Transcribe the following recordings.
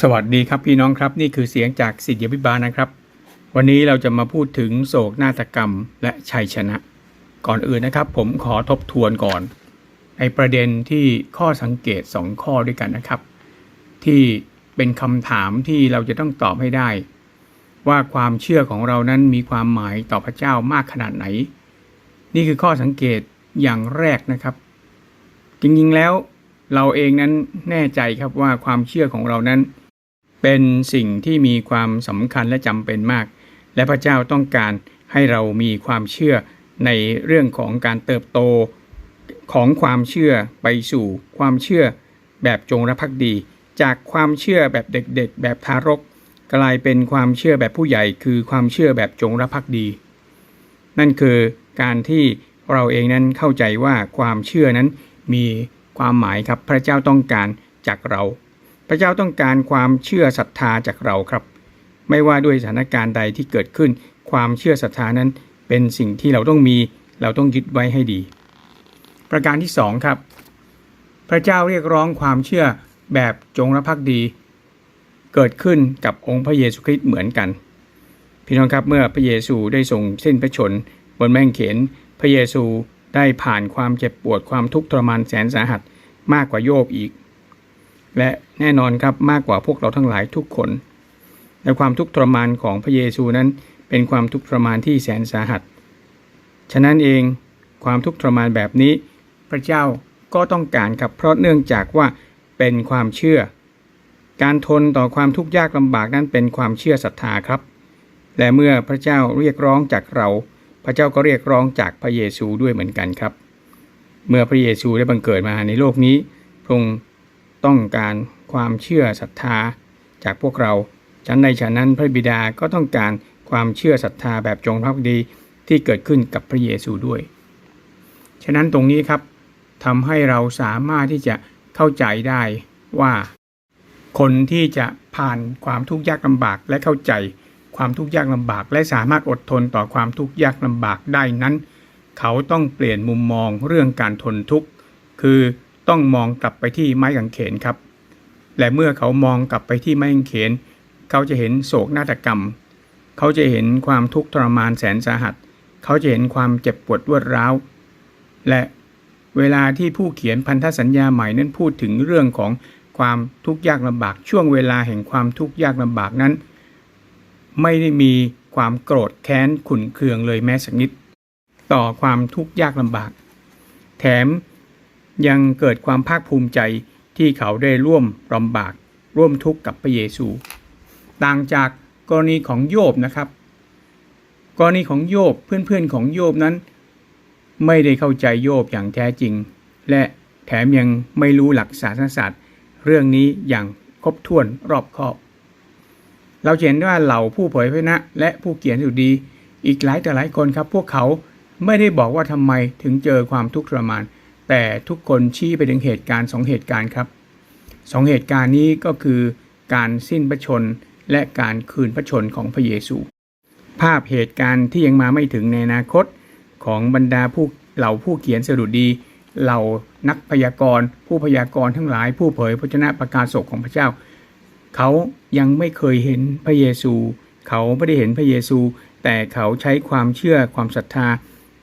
สวัสดีครับพี่น้องครับนี่คือเสียงจากสิทธิพิบาลนะครับ วันนี้เราจะมาพูดถึงโศกนาฏกรรมและชัยชนะ ก่อนอื่นนะครับ ผมขอทบทวนก่อน ในประเด็นที่ข้อสังเกต 2 ข้อด้วยกันนะครับ ที่เป็นคำถามที่เราจะต้องตอบให้ได้ ว่าความเชื่อของเรานั้นมีความหมายต่อพระเจ้ามากขนาดไหน นี่คือข้อสังเกตอย่างแรกนะครับ จริงๆแล้วเราเองนั้นแน่ใจครับว่าความเชื่อของเรานั้น เป็นสิ่งที่มีความสำคัญและจำเป็นมาก และพระเจ้าต้องการให้เรามีความเชื่อในเรื่องของการเติบโตของความเชื่อไปสู่ความเชื่อแบบจงรักภักดี จากความเชื่อแบบเด็กๆ แบบทารก กลายเป็นความเชื่อแบบผู้ใหญ่ คือความเชื่อแบบจงรักภักดี นั่นคือการที่เราเองนั้นเข้าใจว่าความเชื่อนั้นมีความหมายครับพระเจ้าต้องการจากเรา พระเจ้าต้องการความเชื่อศรัทธาจากเราครับ ไม่ว่าด้วยสถานการณ์ใดที่เกิดขึ้น ความเชื่อศรัทธานั้นเป็นสิ่งที่เราต้องมี เราต้องยึดไว้ให้ดี ประการที่สองครับ พระเจ้าเรียกร้องความเชื่อแบบจงรักภักดี เกิดขึ้นกับองค์พระเยซูคริสต์เหมือนกัน พี่น้องครับเมื่อพระเยซูได้ทรงสิ้นพระชนบนแม่งเขนพระเยซูได้ผ่านความเจ็บปวดความทุกข์ทรมานแสนสาหัสมากกว่าโยบอีก และแน่นอนครับมากกว่าพวกเราทั้งหลายทุกคนและความทุกข์ทรมานของพระเยซูนั้นเป็นความทุกข์ทรมานที่แสนสาหัส ฉะนั้นเองความทุกข์ทรมานแบบนี้ พระเจ้าก็ต้องการครับเพราะเนื่องจากว่าเป็นความเชื่อ การทนต่อความทุกข์ยากลำบากนั้นเป็นความเชื่อศรัทธาครับ และเมื่อพระเจ้าเรียกร้องจากเรา พระเจ้าก็เรียกร้องจากพระเยซูด้วยเหมือนกันครับ เมื่อพระเยซูได้บังเกิดมาในโลกนี้พระองค์ ต้องการความเชื่อศรัทธา จากพวกเราฉันในฉะนั้นพระบิดาก็ต้องการความเชื่อศรัทธาแบบจงรักภักดีที่เกิดขึ้นกับพระเยซูด้วย ฉะนั้นตรงนี้ครับทำให้เราสามารถที่จะเข้าใจได้ว่า คนที่จะผ่านความทุกข์ยากลำบากและเข้าใจความทุกข์ยากลำบาก และสามารถอดทนต่อความทุกข์ยากลำบากได้นั้น เขาต้องเปลี่ยนมุมมองเรื่องการทนทุกข์ คือ ต้องมองกลับไปที่ไม้กางเขนครับ และเมื่อเขามองกลับไปที่ไม้กางเขน เขาจะเห็นโศกนาฏกรรม เขาจะเห็นความทุกข์ทรมานแสนสาหัส เขาจะเห็นความเจ็บปวดรวดร้าว และเวลาที่ผู้เขียนพันธสัญญาใหม่นั้นพูดถึงเรื่องของความทุกข์ยากลำบากช่วงเวลาแห่งความทุกข์ยากลำบากนั้น ไม่ได้มีความโกรธแค้นขุนเคืองเลยแม้สักนิด ต่อความทุกข์ยากลำบาก แถม ยังเกิดความภาคภูมิใจที่เขาได้ร่วมลำบาก ร่วมทุกข์กับพระเยซู ต่างจากกรณีของโยบนะครับ กรณีของโยบเพื่อนๆของโยบนั้น ไม่ได้เข้าใจโยบอย่างแท้จริง และแถมยังไม่รู้หลักศาสนศาสตร์ เรื่องนี้อย่างครบถ้วนรอบคอบ เราเห็นว่าเหล่าผู้เผยพระนะและผู้เขียนสุดี อีกหลายแต่หลายคนครับ พวกเขาไม่ได้บอกว่าทำไมถึงเจอความทุกข์ทรมาน แต่ทุกคนชี้ไปถึงเหตุการณ์สองเหตุการณ์ครับสองเหตุการณ์นี้ก็คือการสิ้นพระชนและการคืนพระชนของพระเยซู ภาพเหตุการณ์ที่ยังมาไม่ถึงในอนาคตของบรรดาผู้เหล่าผู้เขียนสดุดี เหล่านักพยากรณ์ ผู้พยากรณ์ทั้งหลายผู้เผยพระชนะประกาศศกของพระเจ้า เขายังไม่เคยเห็นพระเยซู เขาไม่ได้เห็นพระเยซู แต่เขาใช้ความเชื่อความศรัทธา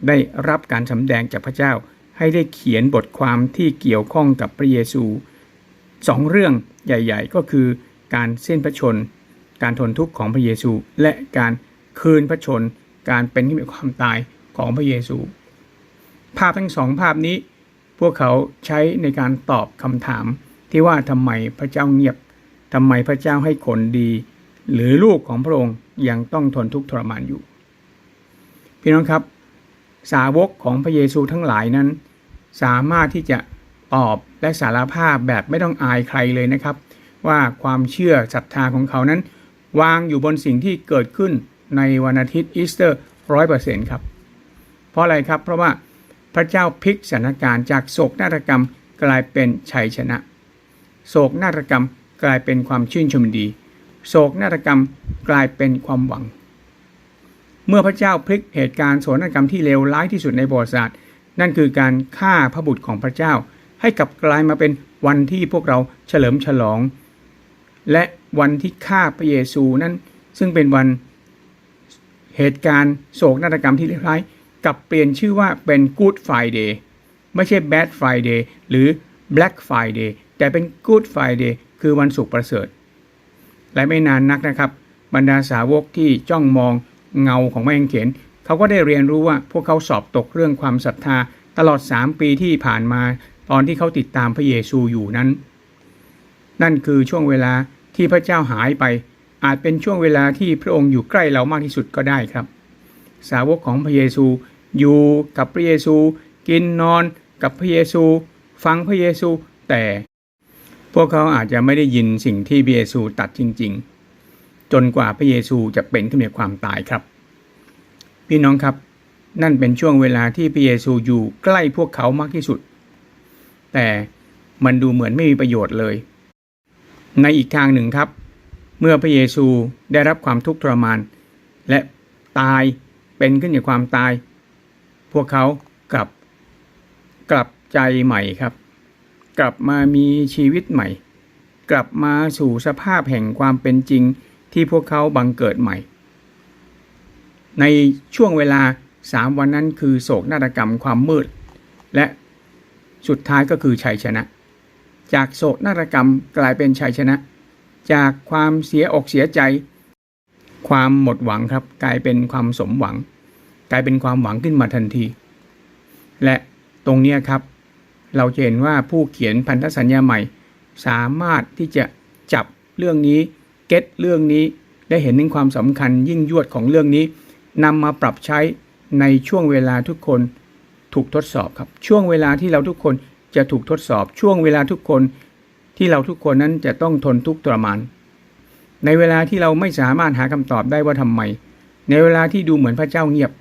ได้รับการสำแดงจากพระเจ้า ให้ได้เขียนบทความที่เกี่ยวข้องกับพระเยซูสองเรื่องใหญ่ ๆ ก็คือการเส้นพระชน การทนทุกข์ของพระเยซู และการคืนพระชน การเป็นที่มีความตายของพระเยซู ภาพทั้งสองภาพนี้ พวกเขาใช้ในการตอบคำถามที่ว่าทำไมพระเจ้าเงียบทำไมพระเจ้าให้คนดี หรือลูกของพระองค์ยังต้องทนทุกข์ทรมานอยู่ พี่น้องครับ สาวกของพระเยซูทั้งหลายนั้น สามารถที่จะตอบและสารภาพแบบไม่ต้องอายใครเลยนะครับ ว่าความเชื่อศรัทธาของเขานั้น วางอยู่บนสิ่งที่เกิดขึ้นในวันอาทิตย์อีสเตอร์ร้อยเปอร์เซ็นต์ครับ เพราะอะไรครับเพราะว่าพระเจ้าพลิกสถานการณ์จากโศกนาฏกรรมกลายเป็นชัยชนะ โศกนาฏกรรมกลายเป็นความชื่นชมดี โศกนาฏกรรมกลายเป็นความหวัง เมื่อพระเจ้าพลิกเหตุการณ์โศกนาฏกรรมที่เลวร้ายที่สุดในประวัติศาสตร์ นั่นคือการฆ่าพระบุตรของพระเจ้า ให้กลับกลายมาเป็นวันที่พวกเราเฉลิมฉลอง และวันที่ฆ่าพระเยซูนั้น ซึ่งเป็นวันเหตุการณ์โศกนาฏกรรมที่เลวร้ายกลับเปลี่ยนชื่อว่าเป็น Good Friday ไม่ใช่ Bad Friday หรือ Black Friday แต่เป็น Good Friday คือวันศุกร์ประเสริฐ และไม่นานนักนะครับ บรรดาสาวกที่จ้องมองเงาของแมงเขน เขาก็ได้เรียนรู้ว่าพวกเขาสอบตกเรื่องความศรัทธาตลอด 3 ปีที่ผ่านมา ตอนที่เขาติดตามพระเยซูอยู่นั้น นั่นคือช่วงเวลาที่พระเจ้าหายไป อาจเป็นช่วงเวลาที่พระองค์อยู่ใกล้เรามากที่สุดก็ได้ครับ สาวกของพระเยซู อยู่กับพระเยซู กินนอนกับพระเยซู ฟังพระเยซู แต่พวกเขาอาจจะไม่ได้ยินสิ่งที่พระเยซูตัดจริง ๆ จนกว่าพระเยซูจะเป็นขึ้นในความตายครับ พี่น้องครับ นั่นเป็นช่วงเวลาที่พระเยซูอยู่ใกล้พวกเขามากที่สุด แต่มันดูเหมือนไม่มีประโยชน์เลย ในอีกทางหนึ่งครับ เมื่อพระเยซูได้รับความทุกข์ทรมาน และตายเป็นขึ้นจากความตาย พวกเขากลับกลับใจใหม่ครับ กลับมามีชีวิตใหม่ กลับมาสู่สภาพแห่งความเป็นจริงที่พวกเขาบังเกิดใหม่ ในช่วงเวลาสามวันนั้นคือโศกนาฏกรรมความมืด และสุดท้ายก็คือชัยชนะ จากโศกนาฏกรรมกลายเป็นชัยชนะ จากความเสียอกเสียใจ ความหมดหวังครับ กลายเป็นความสมหวัง กลายเป็นความหวังขึ้นมาทันที และตรงนี้ครับเราจะเห็นว่าผู้เขียนพันธสัญญาใหม่ สามารถที่จะจับเรื่องนี้เก็ตเรื่องนี้และเห็นถึงความสำคัญยิ่งยวดของเรื่องนี้ นำมาปรับใช้ในช่วงเวลาทุกคนถูกทดสอบครับ ช่วงเวลาที่เราทุกคนจะถูกทดสอบ ช่วงเวลาทุกคนที่เราทุกคนนั้นจะต้องทนทุกข์ทรมาน ในเวลาที่เราไม่สามารถหาคำตอบได้ว่าทำไม ในเวลาที่ดูเหมือนพระเจ้าเงียบ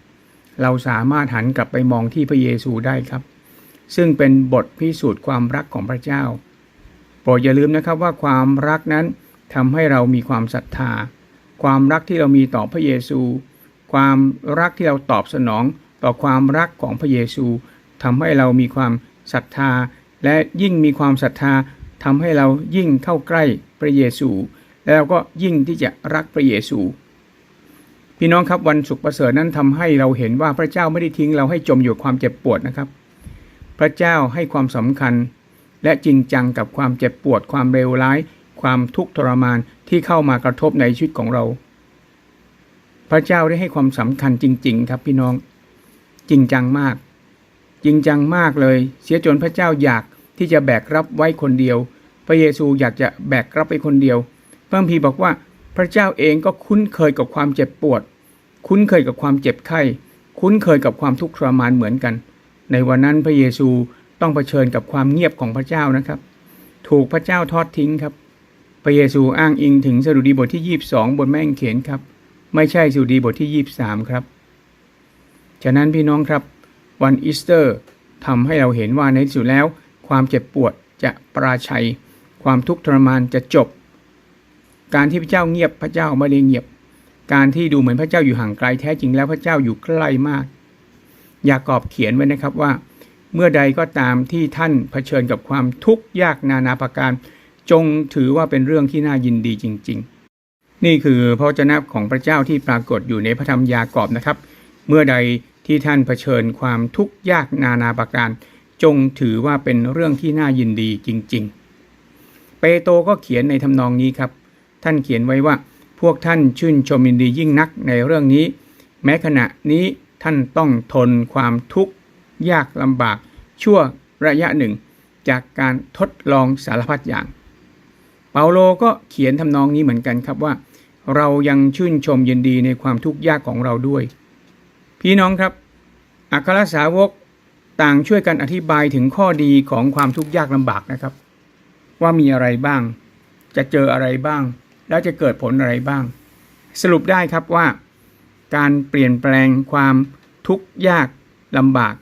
เราสามารถหันกลับไปมองที่พระเยซูได้ครับ ซึ่งเป็นบทพิสูจน์ความรักของพระเจ้า โปรดอย่าลืมนะครับว่าความรักนั้นทำให้เรามีความศรัทธา ความรักที่เรามีต่อพระเยซู ความรักที่เราตอบสนองต่อความรักของพระเยซูทำให้เรามีความศรัทธา และยิ่งมีความศรัทธาทำให้เรายิ่งเข้าใกล้พระเยซู แล้วก็ยิ่งที่จะรักพระเยซู พี่น้องครับวันสุขประเสริฐนั้นทำให้เราเห็นว่าพระเจ้าไม่ได้ทิ้งเราให้จมอยู่ความเจ็บปวดนะครับ พระเจ้าให้ความสำคัญ และจริงจังกับความเจ็บปวดความเลวร้าย ความทุกข์ทรมานที่เข้ามากระทบในชีวิตของเรา พระเจ้าได้ให้ความสำคัญจริง ๆ ครับพี่น้อง จริงจังมาก จริงจังมากเลย เสียจนพระเจ้าอยากที่จะแบกรับไว้คนเดียว พระเยซูอยากจะแบกรับไปคนเดียวพระพีบอกว่าพระเจ้าเองก็คุ้นเคยกับความเจ็บปวด คุ้นเคยกับความเจ็บไข้ คุ้นเคยกับความทุกข์ทรมานเหมือนกัน ในวันนั้นพระเยซูต้องเผชิญกับความเงียบของพระเจ้านะครับ ถูกพระเจ้าทอดทิ้งครับ พระเยซูอ้างอิงถึงสดุดีบทที่ 22 บนแม่งเขนครับ ไม่ใช่สุดีบทที่ 23 ครับ ฉะนั้นพี่น้องครับ วันอีสเตอร์ทำให้เราเห็นว่าในที่สุดแล้ว ความเจ็บปวดจะปราชัย ความทุกข์ทรมานจะจบ การที่พระเจ้าเงียบพระเจ้าไม่ได้เงียบ การที่ดูเหมือนพระเจ้าอยู่ห่างไกลแท้จริงแล้วพระเจ้าอยู่ใกล้มาก ยากอบเขียนไว้นะครับว่า เมื่อใดก็ตามที่ท่านเผชิญกับความทุกข์ยากนานาประการ จงถือว่าเป็นเรื่องที่น่ายินดีจริง ๆ นี่คือพระวจนะของพระเจ้าที่ปรากฏอยู่ในพระธรรมยากอบนะครับ เมื่อใดที่ท่านเผชิญความทุกข์ยากนานาประการ จงถือว่าเป็นเรื่องที่น่ายินดีจริง ๆ เปโตก็เขียนในทำนองนี้ครับ ท่านเขียนไว้ว่าพวกท่านชื่นชมยินดียิ่งนักในเรื่องนี้ แม้ขณะนี้ท่านต้องทนความทุกข์ยากลำบากชั่วระยะหนึ่ง จากการทดลองสารพัดอย่าง เปาโลก็เขียนทำนองนี้เหมือนกันครับว่า เรายังชื่นชมยินดีในความทุกข์ยากของเราด้วย พี่น้องครับ อัครสาวกต่างช่วยกันอธิบายถึงข้อดีของความทุกข์ยากลำบากนะครับ ว่ามีอะไรบ้าง จะเจออะไรบ้าง แล้วจะเกิดผลอะไรบ้าง สรุปได้ครับว่า การเปลี่ยนแปลงความทุกข์ยากลำบาก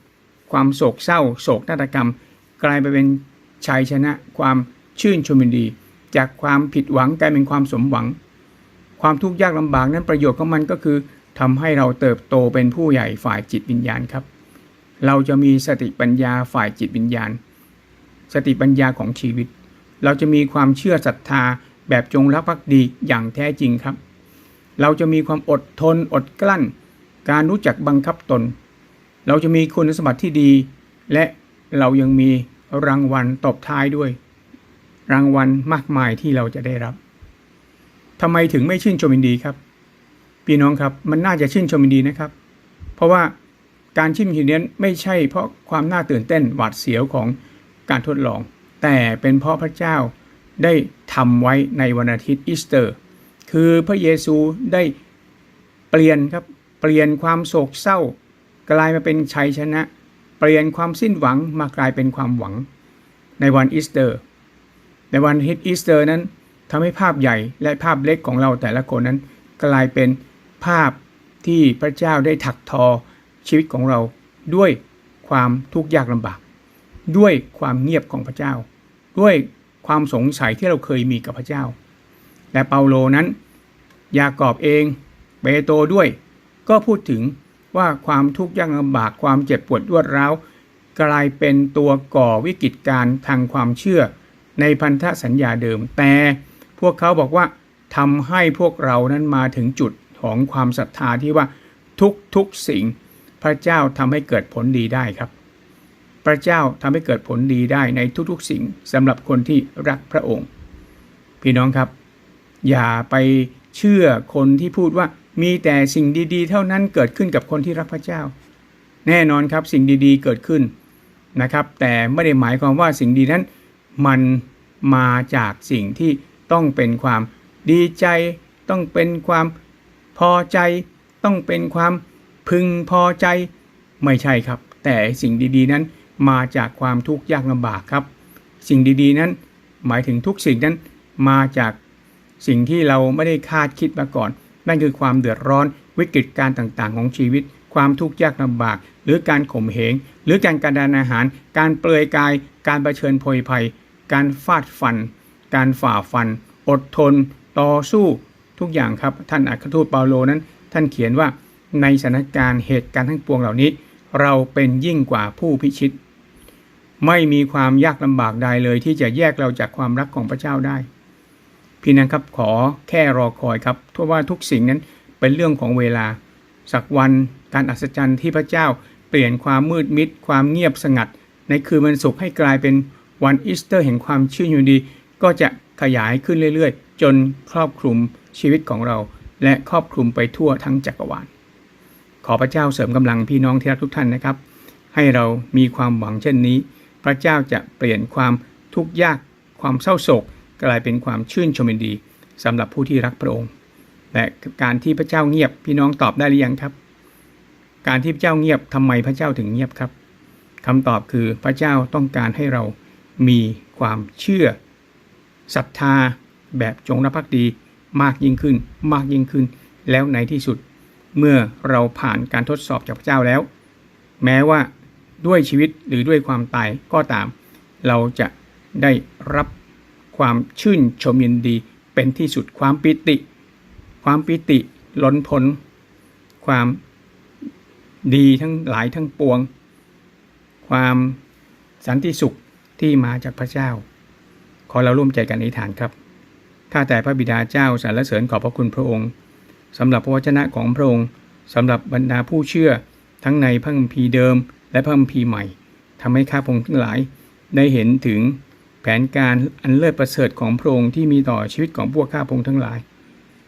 ความโศกเศร้า โศกนาฏกรรม กลายไปเป็นชัยชนะ ความชื่นชมยินดี จากความผิดหวังกลายเป็นความสมหวัง ความทุกข์ยากลำบากนั้นประโยชน์ของมันก็คือทำให้เราเติบโตเป็นผู้ใหญ่ฝ่ายจิตวิญญาณครับ เราจะมีสติปัญญาฝ่ายจิตวิญญาณ สติปัญญาของชีวิต เราจะมีความเชื่อศรัทธาแบบจงรักภักดีอย่างแท้จริงครับ เราจะมีความอดทนอดกลั้น การรู้จักบังคับตน เราจะมีคุณสมบัติที่ดี และเรายังมีรางวัลตบท้ายด้วย รางวัลมากมายที่เราจะได้รับ ทำไมถึงไม่ชื่นชมยินดีครับ พี่น้องครับมันน่าจะชื่นชมยินดีนะครับ เพราะว่าการชื่นชมยินดีนั้นไม่ใช่เพราะความน่าตื่นเต้นหวาดเสียวของการทดลอง แต่เป็นเพราะพระเจ้าได้ทำไว้ในวันอาทิตย์อีสเตอร์ คือพระเยซูได้เปลี่ยนครับเปลี่ยนความโศกเศร้า กลายมาเป็นชัยชนะ เปลี่ยนความสิ้นหวังมากลายเป็นความหวัง ในวันอีสเตอร์ ในวันอาทิตย์อีสเตอร์นั้น ทำให้ภาพใหญ่และภาพเล็กของเราแต่ละคนนั้นกลายเป็นภาพที่พระเจ้าได้ถักทอชีวิตของเราด้วยความทุกข์ยากลำบาก ด้วยความเงียบของพระเจ้า ด้วยความสงสัยที่เราเคยมีกับพระเจ้า และเปาโลนั้น ยากอบเองเปโตด้วย ก็พูดถึงว่าความทุกข์ยากลำบากความเจ็บปวดรวดร้าวกลายเป็นตัวก่อวิกฤตการณ์ทางความเชื่อในพันธสัญญาเดิมแต่ พวกเขาบอกว่าทำให้พวกเรานั้นมาถึงจุดของความศรัทธาที่ว่าทุกทุกๆสิ่ง พระเจ้าทำให้เกิดผลดีได้ครับ พระเจ้าทำให้เกิดผลดีได้ในทุกๆสิ่งสำหรับคนที่รักพระองค์ พี่น้องครับ อย่าไปเชื่อคนที่พูดว่ามีแต่สิ่งดีๆ เท่านั้นเกิดขึ้นกับคนที่รักพระเจ้า แน่นอนครับสิ่งดีๆเกิดขึ้นนะครับ แต่ไม่ได้หมายความว่าสิ่งดีนั้นมันมาจากสิ่งที่ ต้องเป็นความดีใจ ต้องเป็นความพอใจ ต้องเป็นความพึงพอใจ ไม่ใช่ครับ แต่สิ่งดีๆนั้นมาจากความทุกข์ยากลำบากครับ สิ่งดีๆนั้นหมายถึงทุกสิ่งนั้นมาจากสิ่งที่เราไม่ได้คาดคิดมาก่อน นั่นคือความเดือดร้อนวิกฤตการต่างๆ ของชีวิต ความทุกข์ยากลำบาก หรือการข่มเหงหรือการการดานอาหาร การเปลือยกาย การเผชิญโพยภัย การฟาดฟัน การฝ่าฟัน อดทน ต่อสู้ทุกอย่างครับ ท่านอัครทูตเปาโลนั้น ท่านเขียนว่าในสถานการณ์เหตุการณ์ทั้งปวงเหล่านี้ เราเป็นยิ่งกว่าผู้พิชิต ไม่มีความยากลำบากใดเลยที่จะแยกเราจากความรักของพระเจ้าได้ พี่นะครับขอแค่รอคอยครับเพราะว่าทุกสิ่งนั้นเป็นเรื่องของเวลา สักวันการอัศจรรย์ที่พระเจ้าเปลี่ยนความมืดมิดความเงียบสงัด ในคืนวันศุกร์ให้กลายเป็นวันอีสเตอร์แห่งความชื่นอยู่ดี ก็จะขยายขึ้นเรื่อยๆ จนครอบคลุมชีวิตของเรา และครอบคลุมไปทั่วทั้งจักรวาล ขอพระเจ้าเสริมกำลังพี่น้องที่รักทุกท่านนะครับ ให้เรามีความหวังเช่นนี้ พระเจ้าจะเปลี่ยนความทุกข์ยาก ความเศร้าโศก กลายเป็นความชื่นชมยินดีสำหรับผู้ที่รักพระองค์ และการที่พระเจ้าเงียบพี่น้องตอบได้หรือยังครับ การที่พระเจ้าเงียบทำไมพระเจ้าถึงเงียบครับคำตอบคือพระเจ้าต้องการให้เรามีความเชื่อ ศรัทธาแบบจงรักภักดีมากยิ่งขึ้น มากยิ่งขึ้น แล้วในที่สุด เมื่อเราผ่านการทดสอบจากพระเจ้าแล้ว แม้ว่าด้วยชีวิตหรือด้วยความตายก็ตาม เราจะได้รับความชื่นชมยินดีเป็นที่สุดความปิติ ความปิติล้นพ้นความดีทั้งหลายทั้งปวง ความสันติสุขที่มาจากพระเจ้า อเราร่วมใจกันอธิษฐานครับ ข้าแต่พระบิดาเจ้าสรรเสริญขอบพระคุณพระองค์สำหรับพระวจนะของพระองค์สำหรับบรรดาผู้เชื่อ ทั้งในพระคัมภีร์เดิม และพระคัมภีร์ใหม่ทำให้ข้าพงทั้งหลายได้เห็นถึงแผนการอันเลิศประเสริฐของพระองค์ที่มีต่อชีวิตของพวกข้าพงทั้งหลาย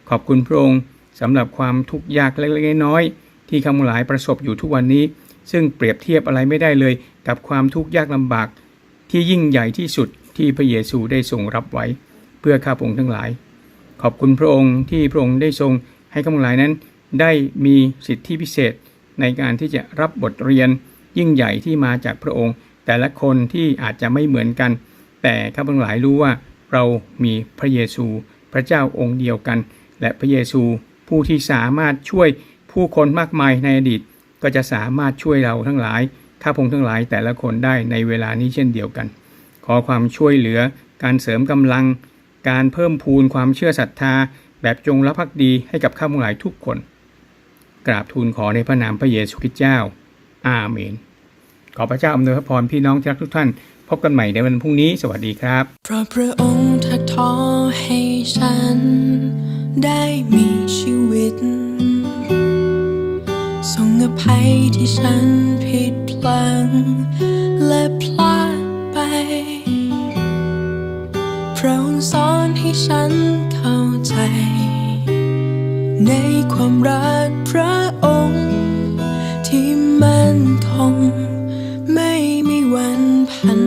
ขอบคุณพระองค์สำหรับความทุกข์ยากเล็กๆน้อยๆที่ข้าพงหลายประสบอยู่ทุกวันนี้ ซึ่งเปรียบเทียบอะไรไม่ได้เลยกับความทุกข์ยากลำบากที่ยิ่งใหญ่ที่สุด ที่พระเยซูได้ทรงรับไว้ เพื่อข้าพงทั้งหลาย ขอบคุณพระองค์ที่พระองค์ได้ทรงให้ข้าพงหลายนั้น ได้มีสิทธิพิเศษในการที่จะรับบทเรียนยิ่งใหญ่ที่มาจากพระองค์ แต่ละคนที่อาจจะไม่เหมือนกัน แต่ข้าพงหลายรู้ว่าเรามีพระเยซู พระเจ้าองค์เดียวกัน และพระเยซูผู้ที่สามารถช่วยผู้คนมากมายในอดีต ก็จะสามารถช่วยเราทั้งหลายข้าพงทั้งหลายแต่ละคนได้ในเวลานี้เช่นเดียวกัน ขอความช่วยเหลือ การเสริมกำลัง การเพิ่มพูนความเชื่อศรัทธา แบบจงรับพักดีให้กับข้ามูหลายทุกคน กราบทูลขอในพระนามพระเยซูคริสต์เจ้า อาเมน ขอพระเจ้าอำนวยพระพรพี่น้องที่รักทุกท่าน พบกันใหม่ในวันพรุ่งนี้ สวัสดีครับพระพระองค์ทักท้อให้ฉัน ได้มีชีวิตทรงอภัยที่ฉันผิดพลังและพล ฉันเข้าใจ ในความรักพระองค์ ที่มั่นคง ไม่มีวันพัน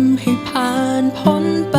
ำให้ผ่านพ้นไป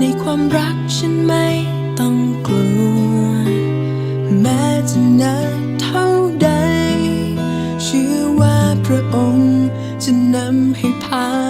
ในความรักฉันไม่ต้องกลัว แม้จะนานเท่าใด เชื่อว่าพระองค์จะนำให้ผ่าน